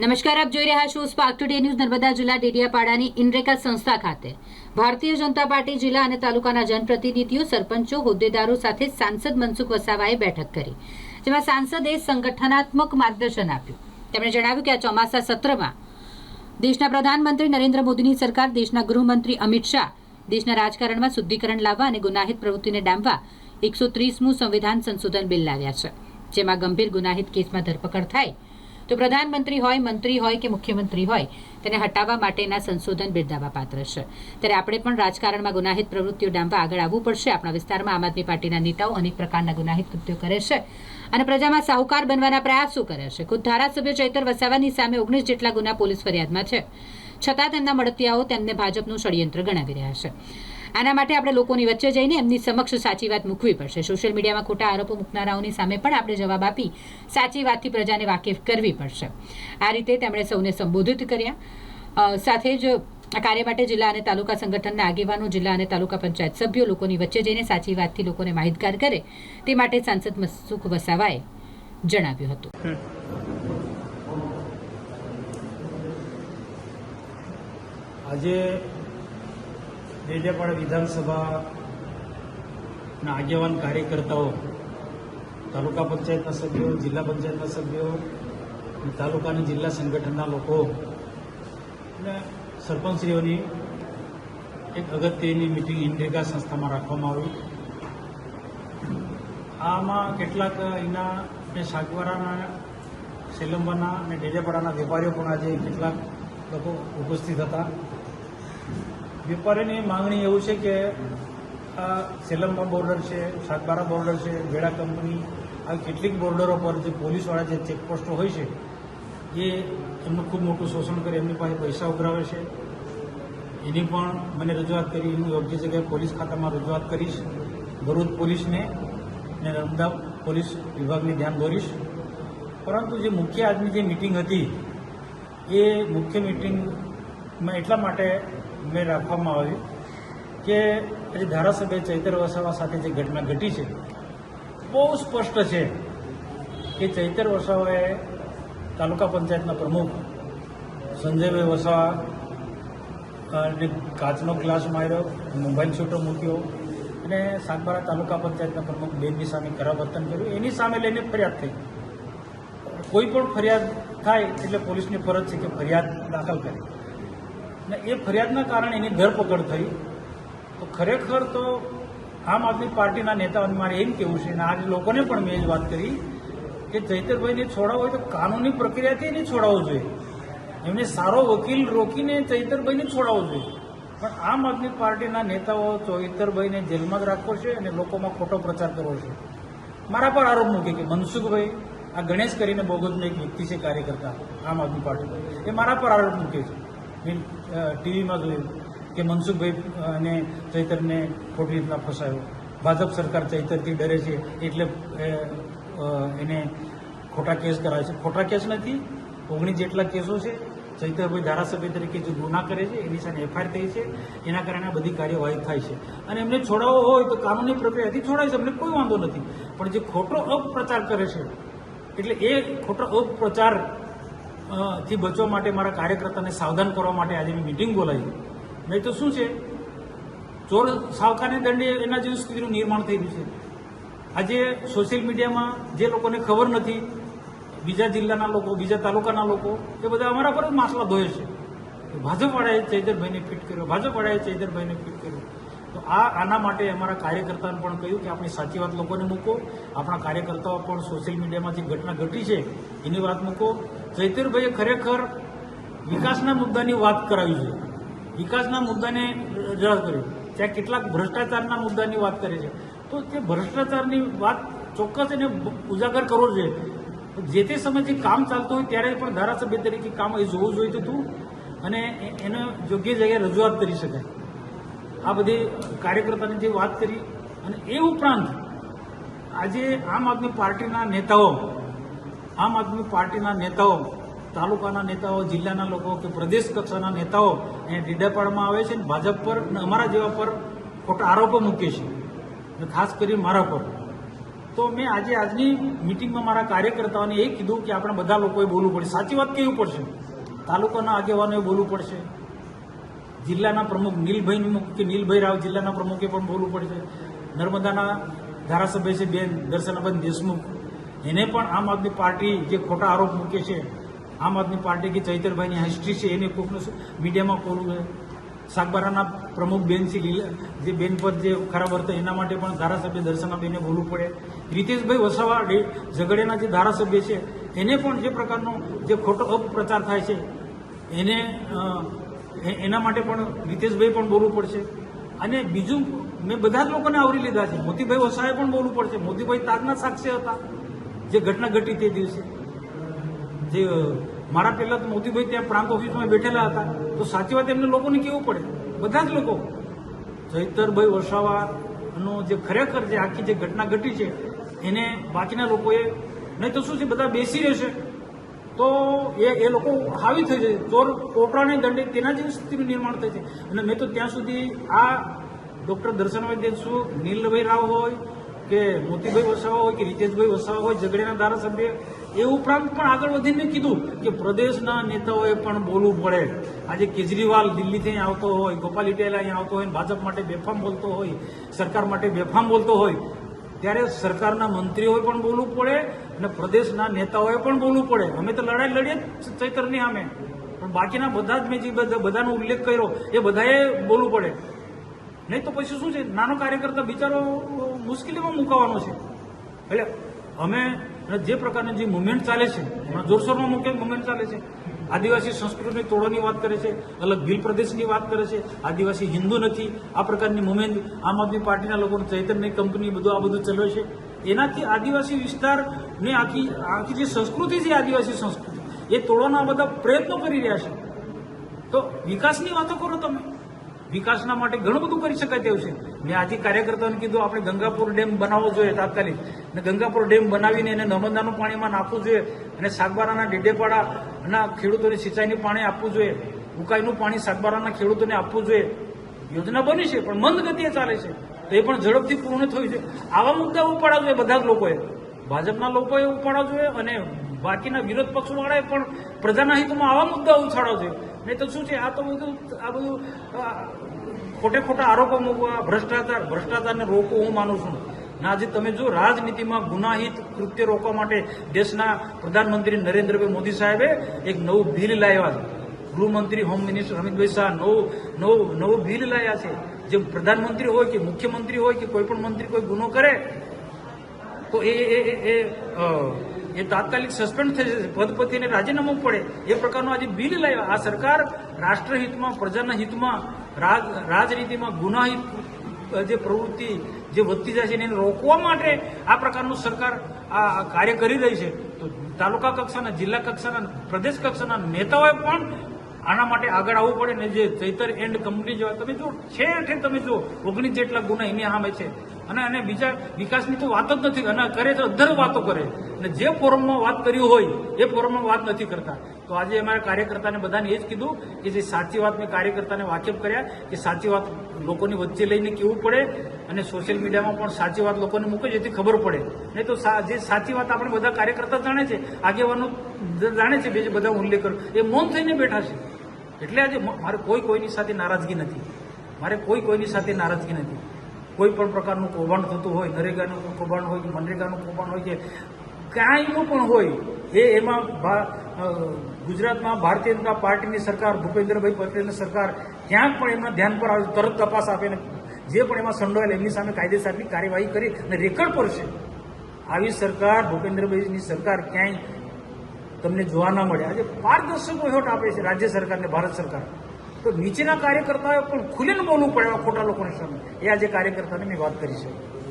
નમસ્કાર, આપ જોઈ રહ્યા છો સ્પાર્ક ટુડે ન્યૂઝ નર્મદા જિલ્લા ડેડિયાપાડાની ઇન્દ્રેકા સંસ્થા ખાતે. ભારતીય જનતા પાર્ટી જિલ્લા અને તાલુકાના જનપ્રતિનિધિઓ, સરપંચો, હોદ્દેદારો સાથે સાંસદ મનસુખ વસાવાએ બેઠક કરી. જેમાં સાંસદે સંગઠનાત્મક માર્ગદર્શન આપ્યું. તેમણે જણાવ્યું કે આ ચોમાસા સત્રમાં દેશના પ્રધાનમંત્રી નરેન્દ્ર મોદીની સરકાર, દેશના ગૃહમંત્રી અમિત શાહ, દેશના રાજકારણમાં શુદ્ધિકરણ લાવવા અને ગુનાહિત પ્રવૃત્તિને ડામવા એકસો ત્રીસમું સંવિધાન સંશોધન બિલ લાવ્યા છે. જેમાં ગંભીર ગુનાહિત કેસમાં ધરપકડ થાય તો પ્રધાનમંત્રી હોય, મંત્રી હોય કે મુખ્યમંત્રી હોય, તેને હટાવવા માટેના સંશોધન બિરદાવવા પાત્ર છે. ત્યારે આપણે પણ રાજકારણમાં ગુનાહિત પ્રવૃત્તિઓ ડામવા આગળ આવવું પડશે. આપણા વિસ્તારમાં આમ આદમી પાર્ટીના નેતાઓ અનેક પ્રકારના ગુનાહિત કૃત્યો કરે છે. અને પ્રજામાં સાહુકાર બનવાના પ્રયાસો કરે છે. ખુદ ધારાસભ્ય ચૈતર વસાવાની સામે ઓગણીસ જેટલા ગુના પોલીસ ફરિયાદમાં છે. છતાં તેમના મળતિયાઓ તેમને ભાજપનું ષડયંત્ર ગણાવી રહ્યા છે. આના માટે આપણે લોકોની વચ્ચે જઈને એમની સમક્ષ સાચી વાત મૂકવી પડશે. સોશિયલ મીડિયામાં ખોટા આરોપો મૂકનારાઓની સામે પણ આપણે જવાબ આપી સાચી વાતથી પ્રજાને વાકેફ કરવી પડશે. આ રીતે તેમણે સૌને સંબોધિત કર્યા. સાથે જ આ કાર્ય માટે જિલ્લા અને તાલુકા સંગઠનના આગેવાનો જિલ્લા અને તાલુકા પંચાયત સભ્યો લોકોની વચ્ચે જઈને સાચી વાતથી લોકોને માહિતગાર કરે તે માટે સાંસદ મનસુખ વસાવાએ જણાવ્યું હતું. આજે ડેડિયાપાડા વિધાનસભાના આગેવાન કાર્યકર્તાઓ, તાલુકા પંચાયતના સભ્યો, જિલ્લા પંચાયતના સભ્યો અને તાલુકાની જિલ્લા સંગઠનના લોકો અને સરપંચશ્રીઓની એક અગત્યની મિટિંગ ઇન્ડિકા સંસ્થામાં રાખવામાં આવી. આમાં કેટલાક અહીંના ને શાકવારાના સેલંબાના અને ડેડિયાપાડાના વેપારીઓ પણ આજે કેટલાક લોકો ઉપસ્થિત હતા. વેપારીની માંગણી એવું છે કે આ સેલમમાં બોર્ડર છે, સાતબારા બોર્ડર છે, વેડા કંપની, આ કેટલીક બોર્ડરો પર જે પોલીસવાળા જે ચેકપોસ્ટો હોય છે, એ એમનું ખૂબ મોટું શોષણ કરી એમની પાસે પૈસા ઉઘરાવે છે. એની પણ મને રજૂઆત કરી, હું યોગ્ય જગ્યાએ પોલીસ ખાતામાં રજૂઆત કરીશ, ભરૂચ પોલીસને અને અમદાવાદ પોલીસ વિભાગને ધ્યાન દોરીશ. પરંતુ જે મુખ્ય આજની જે મિટિંગ હતી, એ મુખ્ય મિટિંગમાં એટલા માટે મેં રાખવામાં આવી કે આજે ધારાસભ્ય ચૈતર વસાવા સાથે જે ઘટના ઘટી છે, બહુ સ્પષ્ટ છે કે ચૈતર વસાવાએ તાલુકા પંચાયતના પ્રમુખ સંજયભાઈ વસાવા અને કાચનો ગ્લાસ માર્યો, મોબાઈલ છૂટો મૂક્યો અને સાગબારા તાલુકા પંચાયતના પ્રમુખ બેનની સામે ખરાબ વર્તન કર્યું. એની સામે લઈને ફરિયાદ થઈ. કોઈ પણ ફરિયાદ થાય એટલે પોલીસની ફરજ છે કે ફરિયાદ દાખલ કરે. ને એ ફરિયાદના કારણે એની ધરપકડ થઈ. તો ખરેખર તો આમ આદમી પાર્ટીના નેતાઓને મારે એમ કેવું છે અને આજે લોકોને પણ મેં જ વાત કરી, કે ચૈતરભાઈને છોડાવવો હોય તો કાનૂની પ્રક્રિયાથી એને છોડાવવો જોઈએ. એમને સારો વકીલ રોકીને ચૈતરભાઈને છોડાવવો જોઈએ. પણ આમ આદમી પાર્ટીના નેતાઓ ચૈતરભાઈને જેલમાં જ રાખવો છે અને લોકોમાં ખોટો પ્રચાર કરવો છે. મારા પર આરોપ મૂકે કે મનસુખભાઈ, આ ગણેશ કરીને બોગસનો એક વ્યક્તિ છે કાર્યકર્તા, આમ આદમી પાર્ટી. એ મારા પર આરોપ મૂકે છે. ટીવીમાં જોયું કે મનસુખભાઈ અને ચૈતરને ખોટી રીતના ફસાયો. ભાજપ સરકાર ચૈતરથી ડરે છે એટલે એને ખોટા કેસ કરાવે છે. ખોટા કેસ નથી, ઓગણીસ જેટલા કેસો છે. ચૈતરભાઈ ધારાસભ્ય તરીકે જે ગુના કરે છે, એની સામે એફઆઈઆર થઈ છે, એના કારણે આ બધી કાર્યવાહી થાય છે. અને એમને છોડાવવો હોય તો કાનૂની પ્રક્રિયાથી છોડાય છે એમને કોઈ વાંધો નથી. પણ જે ખોટો અપપ્રચાર કરે છે, એટલે એ ખોટો અપપ્રચાર થી બચવા માટે મારા કાર્યકર્તાને સાવધાન કરવા માટે આજે મેં મિટિંગ બોલાવી. નહીં તો શું છે? ચોર સાવકાને દંડે એના જેવી સ્થિતિનું નિર્માણ થઈ છે. આજે સોશિયલ મીડિયામાં જે લોકોને ખબર નથી, બીજા જિલ્લાના લોકો, બીજા તાલુકાના લોકો, એ બધા અમારા પર જ માસલા ધોય છે. ભાજપવાળાએ ચૈતરભાઈને ફિટ કર્યો, ભાજપવાળાએ ચૈતરભાઈને ફિટ કર્યો. તો આ આના માટે અમારા કાર્યકર્તાને પણ કહ્યું કે આપણી સાચી વાત લોકોને મૂકો. આપણા કાર્યકર્તાઓ પણ સોશિયલ મીડિયામાં જે ઘટના ઘટી છે, એની વાત મૂકો. ચૈતરભાઈએ ખરેખર વિકાસના મુદ્દાની વાત કરાવી છે. વિકાસના મુદ્દાને રજૂઆત કરી. ત્યાં કેટલાક ભ્રષ્ટાચારના મુદ્દાની વાત કરે છે. તો તે ભ્રષ્ટાચારની વાત ચોક્કસ એને ઉજાગર કરવો જોઈએ. જે તે સમયે જે કામ ચાલતું હોય ત્યારે પણ ધારાસભ્ય તરીકે કામ એ જોવું જોઈએ હતું અને એને યોગ્ય જગ્યાએ રજૂઆત કરી શકાય. આ બધી કાર્યકર્તાની જે વાત કરી અને એ ઉપરાંત આજે આમ આદમી પાર્ટીના નેતાઓ આમ આદમી પાર્ટીના નેતાઓ, તાલુકાના નેતાઓ, જિલ્લાના લોકો કે પ્રદેશ કક્ષાના નેતાઓ અહીંયા ડીડાપાડમાં આવે છે અને ભાજપ પર અમારા જેવા પર ખોટા આરોપો મૂકે છે. ખાસ કરી મારા પર. તો મેં આજે આજની મિટિંગમાં મારા કાર્યકર્તાઓને એ કીધું કે આપણે બધા લોકોએ બોલવું પડશે. સાચી વાત કહેવું પડશે? તાલુકાના આગેવાનોએ બોલવું પડશે. જિલ્લાના પ્રમુખ નીલભાઈ કે નીલભાઈ રાવ જિલ્લાના પ્રમુખે પણ બોલવું પડશે. નર્મદાના ધારાસભ્ય છે બેન દર્શનાબેન દેશમુખ. એને પણ આમ આદમી પાર્ટી જે ખોટા આરોપ મૂકે છે, આમ આદમી પાર્ટી કે ચૈતરભાઈની હિસ્ટ્રી છે, એને કોઈકનું મીડિયામાં ખોલવું છે? સાગબારાના પ્રમુખ બેન છે, લીલા, જે બેન પર જે ખરાબ વર્તન એના માટે પણ ધારાસભ્ય દર્શનાબેને બોલવું પડે. રીતેશભાઈ વસાવા ઝઘડિયાના જે ધારાસભ્ય છે, એને પણ જે પ્રકારનો જે ખોટો અપપ્રચાર થાય છે, એને એના માટે પણ રીતેશભાઈ પણ બોલવું પડશે. અને બીજું, મેં બધા જ લોકોને આવરી લીધા છે. મોતીભાઈ વસાએ પણ બોલવું પડશે. મોતીભાઈ તાજના સાક્ષી હતા. જે ઘટના ઘટી તે દિવસે. જે મારા પહેલા તો મોતીભાઈ ત્યાં પ્રાંત ઓફિસમાં બેઠેલા હતા. તો સાચી વાત એમને લોકોને કેવું પડે? બધા જ લોકો. જૈતરભાઈ વસાવાનો જે ખરેખર જે આખી જે ઘટના ઘટી છે, એને બાકીના લોકોએ, નહીં તો શું છે, બધા બેસી રહેશે. તો એ એ લોકો હાવી થઈ જાય. ચોર કોપરાને દંડે તેના જેવી સ્થિતિનું નિર્માણ થાય છે. અને મેં તો ત્યાં સુધી આ ડૉક્ટર દર્શનભાઈ દેશુ નીલભાઈ રાવ હોય કે મોતીભાઈ વસાવા હોય કે રીતેશભાઈ વસાવા હોય, ઝઘડિયાના ધારાસભ્ય, એ ઉપરાંત પણ આગળ વધીને કીધું કે પ્રદેશના નેતાઓએ પણ બોલવું પડે. આજે કેજરીવાલ દિલ્હીથી અહીં આવતો હોય, ગોપાલ ઇટેલા અહીં આવતો હોય ભાજપ માટે બેફામ બોલતો હોય, સરકાર માટે બેફામ બોલતો હોય, ત્યારે સરકારના મંત્રીઓએ પણ બોલવું પડે અને પ્રદેશના નેતાઓએ પણ બોલવું પડે. અમે તો લડાઈ લડીએ ચૈતરની સામે. પણ બાકીના બધા જ મેં જે બધા, બધાનો ઉલ્લેખ કર્યો, એ બધાએ બોલવું પડે. નહીં તો પછી શું છે? નાનો કાર્યકર્તા બિચારો મુશ્કેલીમાં મુકાવાનો છે. એટલે અમે જે પ્રકારની જે મુવમેન્ટ ચાલે છે, હમણાં જોરશોરમાં મુખ્ય મુવમેન્ટ ચાલે છે. આદિવાસી સંસ્કૃતિની તોડવાની વાત કરે છે, અલગ ભીલ પ્રદેશની વાત કરે છે. આદિવાસી હિન્દુ નથી, આ પ્રકારની મુવમેન્ટ આમ આદમી પાર્ટીના લોકોનું ચૈતન્ય કંપની બધું, આ બધું ચલાવે છે. એનાથી આદિવાસી વિસ્તારની આખી આખી જે સંસ્કૃતિ છે આદિવાસી સંસ્કૃતિ, એ તોડવાના બધા પ્રયત્નો કરી રહ્યા છે. તો વિકાસની વાતો કરો તમે. વિકાસના માટે ઘણું બધું કરી શકાય તેવું છે. મેં આજે કાર્યકર્તાઓને કીધું, આપણે ગંગાપુર ડેમ બનાવવો જોઈએ તાત્કાલિક. અને ગંગાપુર ડેમ બનાવીને એને નર્મદાનું પાણીમાં નાખવું જોઈએ અને સાગબારાના ડેડેપાડાના ખેડૂતોને સિંચાઈનું પાણી આપવું જોઈએ, ઉકાઈનું પાણી સાગબારાના ખેડૂતોને આપવું જોઈએ. યોજના બની છે, પણ મંદ ગતિએ ચાલે છે. તો એ પણ ઝડપથી પૂર્ણ થયું છે. આવા મુદ્દા ઉપાડવા જોઈએ બધા જ લોકોએ. ભાજપના લોકોએ ઉપાડવા જોઈએ અને બાકીના વિરોધ પક્ષવાળાએ પણ પ્રજાના હિતમાં આવા મુદ્દા ઉછાળવા જોઈએ. નહીં તો શું છે? આ તો બધું, આ બધું ખોટે ખોટા આરોપો મૂકવા, ભ્રષ્ટાચાર, ભ્રષ્ટાચારને રોકવો હું માનું છું. આજે તમે જો રાજનીતિમાં ગુનાહિત કૃત્ય રોકવા માટે દેશના પ્રધાનમંત્રી નરેન્દ્રભાઈ મોદી સાહેબે એક નવું બિલ લાવ્યા છે. ગૃહમંત્રી, હોમ મિનિસ્ટર અમિતભાઈ શાહ નવું નવું નવું બિલ લાવ્યા છે. જેમ પ્રધાનમંત્રી હોય કે મુખ્યમંત્રી હોય કે કોઈ પણ મંત્રી કોઈ ગુનો કરે, તો એ એ એ- તાત્કાલિક સસ્પેન્ડ થઈ જશે પદ પરથી રાજીનામું પડે, એ પ્રકારનું આજે બિલ લાવ્યા. આ સરકાર રાષ્ટ્રહિતમાં, પ્રજાના હિતમાં, રાજ, રાજનીતિમાં ગુનાહિત જે પ્રવૃત્તિ, જે વધતી જાય છે, એને રોકવા માટે આ પ્રકારનું સરકાર આ કાર્ય કરી રહી છે. તો તાલુકા કક્ષાના, જિલ્લા કક્ષાના, પ્રદેશ કક્ષાના નેતાઓએ પણ આના માટે આગળ આવવું પડે ને જે ચૈતર એન્ડ કંપની જેવા તમે જો છે તમે જો ઓગણીસ જેટલા ગુના એની સામે છે. અને અને બીજા વિકાસની તો વાત જ નથી. અને કરે તો અધર વાતો કરે. અને જે ફોરમમાં વાત કર્યું હોય, એ ફોરમમાં વાત નથી કરતા. તો આજે અમારા કાર્યકર્તાને બધાને એ જ કીધું કે જે સાચી વાત મેં કાર્યકર્તાને વાકેફ કર્યા, કે સાચી વાત લોકોની વચ્ચે લઈને કેવું પડે અને સોશિયલ મીડિયામાં પણ સાચી વાત લોકોને મૂકે જેથી ખબર પડે. નહીં તો જે સાચી વાત આપણે બધા કાર્યકર્તા જાણે છે, આગેવાનો જાણે છે બીજે બધા ઉલ્લેખ કરો એ મૌન થઈને બેઠા છે. એટલે આજે મારે કોઈ કોઈની સાથે નારાજગી નથી. મારે કોઈ કોઈની સાથે નારાજગી નથી. કોઈ પણ પ્રકારનું કૌભાંડ થતું હોય, નરેગાનું કૌભાંડ હોય કે મનરેગાનું કૌભાંડ હોય કે કાંઈનું પણ હોય, એ એમાં ગુજરાતમાં ભારતીય જનતા પાર્ટીની સરકાર, ભૂપેન્દ્રભાઈ પટેલની સરકાર ક્યાંક પણ એમના ધ્યાન પર આવે, તરત તપાસ આપે જે પણ એમાં સંડોયેલ એમની સામે કાયદેસરની કાર્યવાહી કરી અને રેકર્ડ પર છે. આવી સરકાર, ભૂપેન્દ્રભાઈની સરકાર ક્યાંય તમને જોવા ના મળે. આજે પારદર્શક હેઠ આપે છે રાજ્ય સરકારને, ભારત સરકાર. તો નીચેના કાર્યકર્તાઓએ પણ ખુલીને બોલવું પડે ખોટા લોકોની સામે. એ આજે કાર્યકર્તાને મેં વાત કરી છે.